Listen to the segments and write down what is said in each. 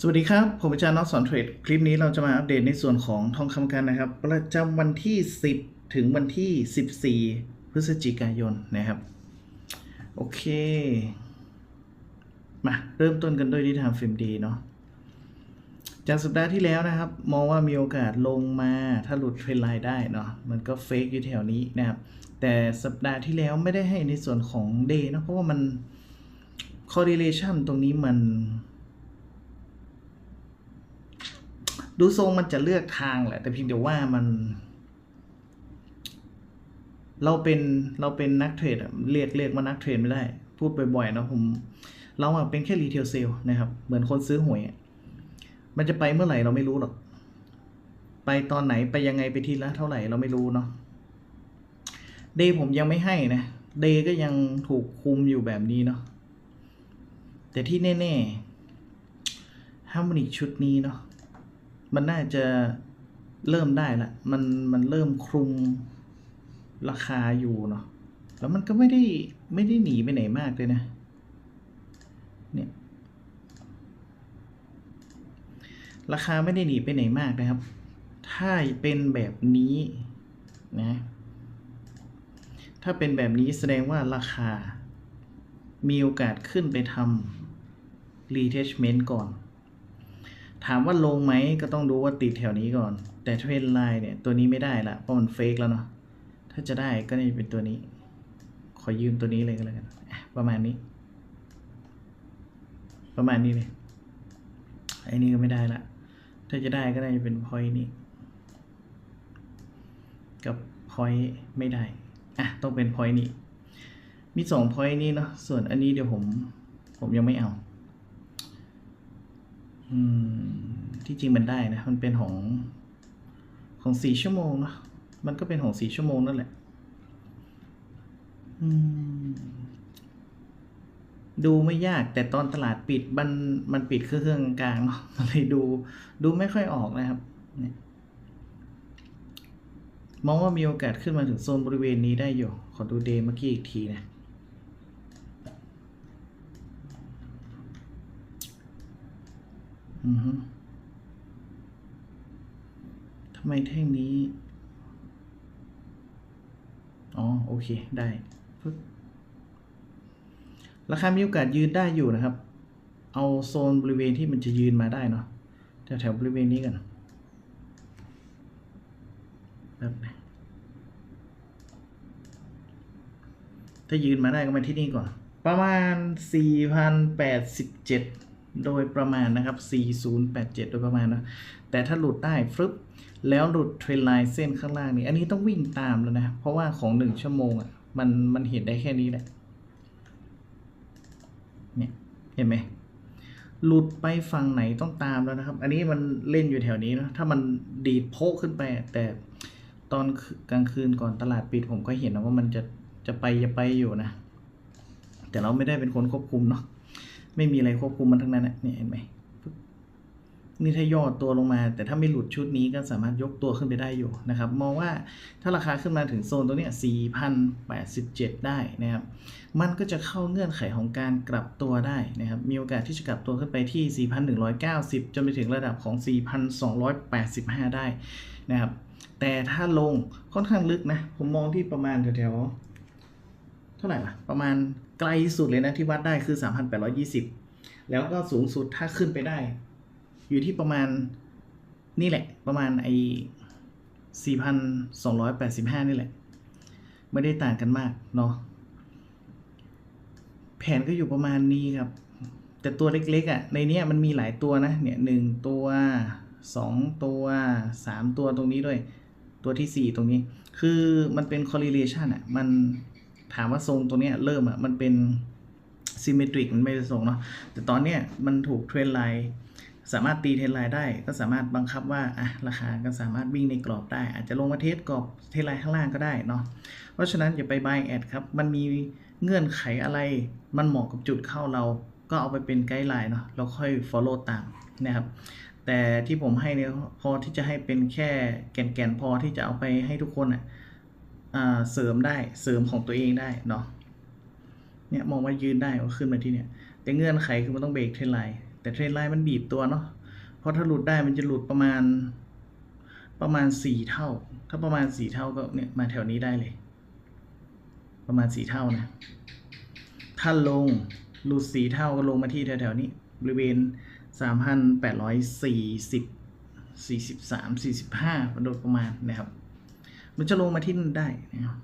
สวัสดีครับ ผมอาจารย์น็อตสอนเทรด คลิปนี้เราจะมาอัปเดตในส่วนของทองคำกันนะครับ ประจำวันที่ 10 ถึงวันที่ 14 พฤศจิกายนนะครับ โอเค มา เริ่มต้นกันด้วยที่ทางฟิล์มดีเนาะจากสัปดาห์ที่แล้วนะครับ มองว่ามีโอกาสลงมาถ้าหลุดเทรนไลน์ได้เนาะมันก็เฟกอยู่แถวนี้นะครับ แต่สัปดาห์ที่แล้วไม่ได้ให้ในส่วนของ day เนอะเพราะว่ามัน correlation ตรงนี้มัน ดูทรงมันจะเลือกทางแหละ แต่เพียงแต่ว่ามัน เราเป็นเราเป็นนักเทรดเรียกเรียกว่านักเทรดไม่ได้ พูดบ่อยๆนะผม เราเป็นแค่รีเทลเซลนะครับ เหมือนคนซื้อหวย มันจะไปเมื่อไหร่เราไม่รู้หรอก ไปตอนไหนไปยังไงไปทีละเท่าไหร่เราไม่รู้เนาะเดย์ผมยังไม่ให้นะเดย์ก็ยังถูกคุมอยู่แบบนี้เนาะแต่ที่แน่ๆฮาร์โมนิกชุดนี้เนาะ มันน่าจะเริ่มได้ละมันมันเริ่มคลุมราคาอยู่เนาะแล้วมันก็ไม่ได้ไม่ได้หนีไปไหนมากเลยนะเนี่ยราคาไม่ได้หนีไปไหนมากนะครับ ถ้าเป็นแบบนี้นะถ้าเป็นแบบนี้แสดงว่าราคามีโอกาสขึ้นไปทำ retachment ก่อน ถามว่าลงไหมก็ต้องดูว่าติดแถวนี้ก่อน แต่เทรนไลน์เนี่ยตัวนี้ไม่ได้ละเพราะมันเฟกแล้วเนาะถ้าจะได้ก็น่าจะเป็นตัวนี้ ขอยืมตัวนี้เลยก็แล้วกันประมาณนี้ ประมาณนี้เลยไอ้นี่ก็ไม่ได้ละถ้าจะได้ก็น่าจะเป็นพอยนี้กับพอยไม่ได้อะต้องเป็นพอยนี้มีสองพอยนี้เนาะส่วนอันนี้เดี๋ยวผม ผมยังไม่เอา อืม ที่จริงมันได้นะ มันเป็นของของสี่ชั่วโมงเนอะมันก็เป็นของสี่ชั่วโมงนั่นแหละดูไม่ยากแต่ตอนตลาดปิดมันมันปิดเครื่องกลางเนาะเลยดู ดูไม่ค่อยออกนะครับมองว่ามีโอกาสขึ้นมาถึงโซนบริเวณนี้ได้อยู่ ขอดูเดย์เมื่อกี้อีกทีนะ อือฮึ ทำไมแท่งนี้ อ๋อ โอเค ได้ปึ๊บราคา มีโอกาสยืนได้อยู่นะครับ เอาโซนบริเวณที่มันจะยืนมาได้เนาะ แถวแถวๆบริเวณนี้กันแบบบนึงถ้ายืนมาได้ก็มาที่นี่ก่อน ประมาณ 4,087 โดยประมาณนะครับ 4087 โดยประมาณนะ แต่ถ้าหลุดได้ฟึบแล้วหลุดเทรนไลน์เส้นข้างล่างนี่ อันนี้ต้องวิ่งตามแล้วนะ เพราะว่าของ 1 ชั่วโมงอะ มันมันเห็นได้แค่นี้แหละ เนี่ย เห็นไหม หลุดไปฝั่งไหนต้องตามแล้วนะครับ อันนี้มันเล่นอยู่แถวนี้นะ ถ้ามันดีดโพกขึ้นไป แต่ตอนกลางคืนก่อนตลาดปิดผมก็เห็นนะว่ามันจะจะไปจะไปอยู่นะ แต่เราไม่ได้เป็นคนควบคุมเนาะ ไม่มีอะไรควบคุมมันทั้งนั้นนะเนี่ยเห็นไหมนี่ถ้าย่อตัวลงมา แต่ถ้าไม่หลุดชุดนี้ก็สามารถยกตัวขึ้นไปได้อยู่นะครับ มองว่าถ้าราคาขึ้นมาถึงโซนตัวเนี้ย4,087 ได้นะครับ มันก็จะเข้าเงื่อนไขของการกลับตัวได้นะครับ มีโอกาสที่จะกลับตัวขึ้นไปที่ 4,190 จนไปถึงระดับของ 4,285 ได้นะครับ แต่ถ้าลงค่อนข้างลึกนะ ผมมองที่ประมาณแถวๆเท่าไหร่ล่ะ ประมาณ ไกลสุดเลยนะที่วัดได้คือ 3,820 แล้วก็สูงสุดถ้าขึ้นไปได้ อยู่ที่ประมาณนี่แหละ ประมาณไอ้4,285 นี่แหละ ไม่ได้ต่างกันมากเนาะแผนก็อยู่ประมาณนี้ครับ แต่ตัวเล็กๆอะ ในนี้มันมีหลายตัวนะ เนี่ยหนึ่งตัวสองตัวสามตัวตรงนี้ด้วย ตัวที่สี่ตรงนี้ คือมันเป็น correlation อะ มัน ถามว่าทรงตัวเนี้ยเริ่มอะมันเป็น symmetric มันไม่ได้ทรงเนาะแต่ตอนเนี้ยมันถูกเทรนไลน์สามารถตีเทรนไลน์ได้ ก็สามารถบังคับว่าอะราคาก็สามารถวิ่งในกรอบได้ อาจจะลงมาเทสกรอบเทรนไลน์ข้างล่างก็ได้เนาะเพราะฉะนั้นอย่าไป buy at ครับ มันมีเงื่อนไขอะไร มันเหมาะกับจุดเข้าเราก็เอาไปเป็นไกด์ไลน์เนาะแล้วค่อย follow ตามนะครับแต่ที่ผมให้เนี่ยพอที่จะให้เป็นแค่แก่นๆพอที่จะเอาไปให้ทุกคนอะอ่า เสริมได้เสริมของตัวเองได้เนาะเนี่ยมองว่ายืนได้ก็ขึ้นมาที่เนี่ยแต่เงื่อนไขคือมันต้องเบรกเทรนไลน์แต่เทรนไลน์มันบีบตัวเนาะเพราะถ้าหลุดได้มันจะหลุดประมาณประมาณสี่เท่า ถ้าประมาณสี่เท่าก็เนี่ยมาแถวนี้ได้เลย ประมาณสี่เท่านะถ้าลงหลุดสี่เท่าก็ลงมาที่แถวๆนี้บริเวณสามพันแปดร้อยสี่สิบสี่สิบสามสี่สิบห้าโดยประมาณนะครับ มันจะลงมาที่นั่นได้นะครับ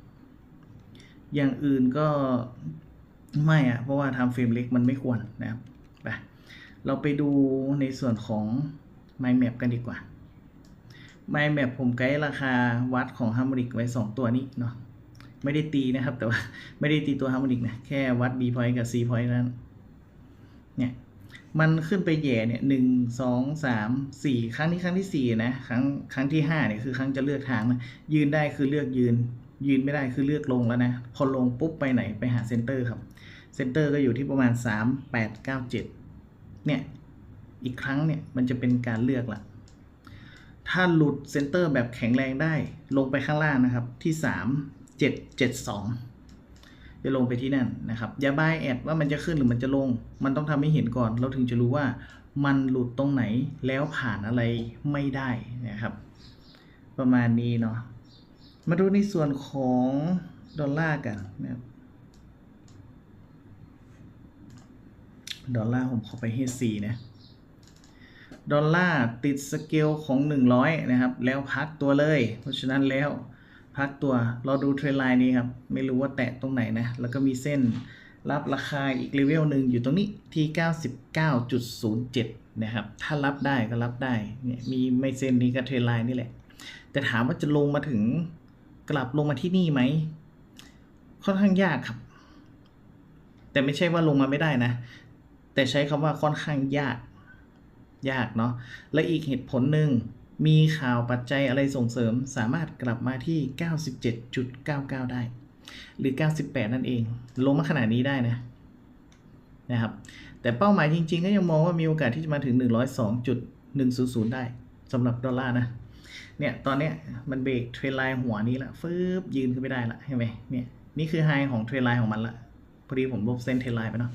อย่างอื่นก็ไม่อะเพราะว่าทำเฟรมเล็กมันไม่ควรนะครับไปเราไปดูในส่วนของ Mind Map กันดีกว่า Mind Map ผมไกด์ราคาวัดของ Harmonic ไว้ 2 ตัวนี้เนาะไม่ได้ตีนะครับ แต่ว่าไม่ได้ตีตัว Harmonic นะ แค่วัด B point กับ C point นั้นเนี่ย มันขึ้นไปแย่เนี่ยหนึ่งสองสามสี่ครั้งนี้ครั้งที่สี่นะครั้งครั้งที่ห้าเนี่ยคือครั้งจะเลือกทางนะยืนได้คือเลือกยืน ยืนไม่ได้คือเลือกลงแล้วนะ พอลงปุ๊บไปไหนไปหาเซนเตอร์ครับเซนเตอร์ก็อยู่ที่ประมาณสามแปดเก้าเจ็ดเนี่ยอีกครั้งเนี่ยมันจะเป็นการเลือกละถ้าหลุดเซนเตอร์แบบแข็งแรงได้ลงไปข้างล่างนะครับที่สามเจ็ดเจ็ดสอง จะลงไปที่นั่นนะครับ อย่าบายแอดว่ามันจะขึ้นหรือมันจะลง มันต้องทำให้เห็นก่อน เราถึงจะรู้ว่ามันหลุดตรงไหนแล้วผ่านอะไรไม่ได้นะครับ ประมาณนี้เนาะมาดูในส่วนของดอลลาร์กันนะครับดอลลาร์ผมขอไปให้สี่นะดอลลาร์ติดสเกลของ 100 นะครับ แล้วพักตัวเลย เพราะฉะนั้นแล้ว พักตัวเราดูเทรนไลน์นี้ครับ ไม่รู้ว่าแตะตรงไหนนะ แล้วก็มีเส้นรับราคาอีกเลเวลหนึ่งอยู่ตรงนี้ที่ 99.07 นะครับ ถ้ารับได้ก็รับได้เนี่ยมีไม่เส้นนี้ก็เทรนไลน์นี่แหละ แต่ถามว่าจะลงมาถึงกลับลงมาที่นี่ไหมค่อนข้างยากครับ แต่ไม่ใช่ว่าลงมาไม่ได้นะ แต่ใช้คำว่าค่อนข้างยาก ยากเนาะและอีกเหตุผลหนึ่ง มีข่าวปัจจัยอะไรส่งเสริมสามารถกลับมาที่ 97.99 ได้ หรือ 98 นั่นเอง ลงมาขนาดนี้ได้นะนะครับแต่เป้าหมายจริง ๆ ก็ยังมองว่ามีโอกาสที่จะมาถึง 102.100 ได้สำหรับดอลลาร์นะเนี่ยตอนเนี้ยมันเบรกเทรนไลน์หัวนี้ละฟืบยืนขึ้นไม่ได้ละเห็นไหมเนี่ยนี่คือไฮของเทรนไลน์ของมันละพอดีผมลบเส้นเทรนไลน์ไปเนาะ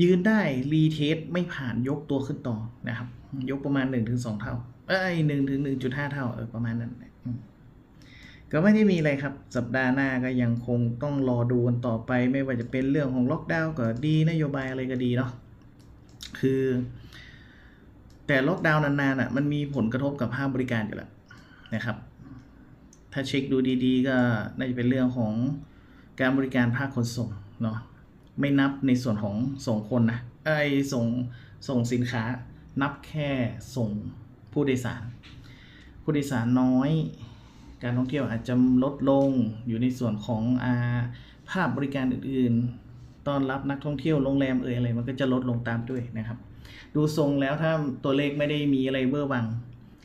ยืนได้รีเทสไม่ผ่านยกตัวขึ้นต่อนะครับ ยกประมาณ 1-2 เท่า เอ้ย1ถึง1.5เท่าเออประมาณนั้นก็ไม่ได้มีอะไรครับ สัปดาห์หน้าก็ยังคงต้องรอดูกันต่อไป ไม่ว่าจะเป็นเรื่องของล็อกดาวน์ก็ดีนโยบายอะไรก็ดีเนาะคือ แต่ล็อกดาวน์นานๆอะมันมีผลกระทบกับภาคบริการอยู่แล้วนะครับ ถ้าเช็คดูดีๆ ก็น่าจะเป็นเรื่องของการบริการภาคขนส่งเนาะไม่นับในส่วนของส่งคนนะไอ้ส่งส่งสินค้า นับแค่ส่ง ผู้โดยสาร ผู้โดยสารน้อย การท่องเที่ยวอาจจะลดลงอยู่ในส่วนของอาภาพบริการอื่นๆต้อนรับนักท่องเที่ยวโรงแรมเอ่ยอะไรมันก็จะลดลงตามด้วยนะครับ ดูทรงแล้วถ้าตัวเลขไม่ได้มีอะไรเบอร์วัง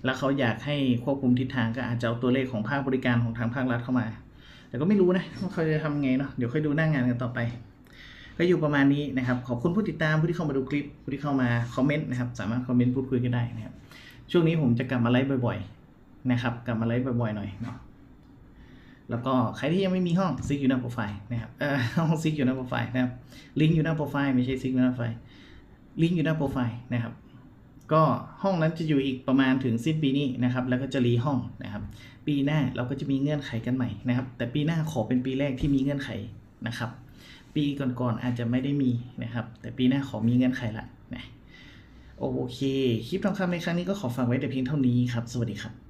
แล้วเขาอยากให้ควบคุมทิศทางก็อาจจะเอาตัวเลขของภาคบริการของทางภาครัฐเข้ามา แต่ก็ไม่รู้นะว่าเขาจะทำไงเนาะเดี๋ยวค่อยดูหน้างงานกันต่อไปก็อยู่ประมาณนี้นะครับ ขอบคุณผู้ติดตามผู้ที่เข้ามาดูคลิป ผู้ที่เข้ามาคอมเมนต์นะครับ สามารถคอมเมนต์พูดคุยกันได้นะครับ ช่วงนี้ผมจะกลับมาไลฟ์บ่อยๆ นะครับ กลับมาไลฟ์บ่อยๆ หน่อยเนาะแล้วก็ใครที่ยังไม่มีห้องซิกอยู่หน้าโปรไฟล์นะครับเออห้องซิกอยู่หน้าโปรไฟล์นะครับลิงก์อยู่หน้าโปรไฟล์ไม่ใช่ซิกอยู่หน้าโปรไฟล์ลิงก์อยู่หน้าโปรไฟล์นะครับ ก็ห้องนั้นจะอยู่อีกประมาณถึงสิ้นปีนี้นะครับ แล้วก็จะรีห้องนะครับ ปีหน้าเราก็จะมีเงื่อนไขกันใหม่นะครับ แต่ปีหน้าขอเป็นปีแรกที่มีเงื่อนไขนะครับ ปีก่อนๆอาจจะไม่ได้มีนะครับ แต่ปีหน้าขอมีเงื่อนไขละ โอเค คลิปทองคำในครั้งนี้ก็ขอฝากไว้แต่เพียงเท่านี้ครับ สวัสดีครับ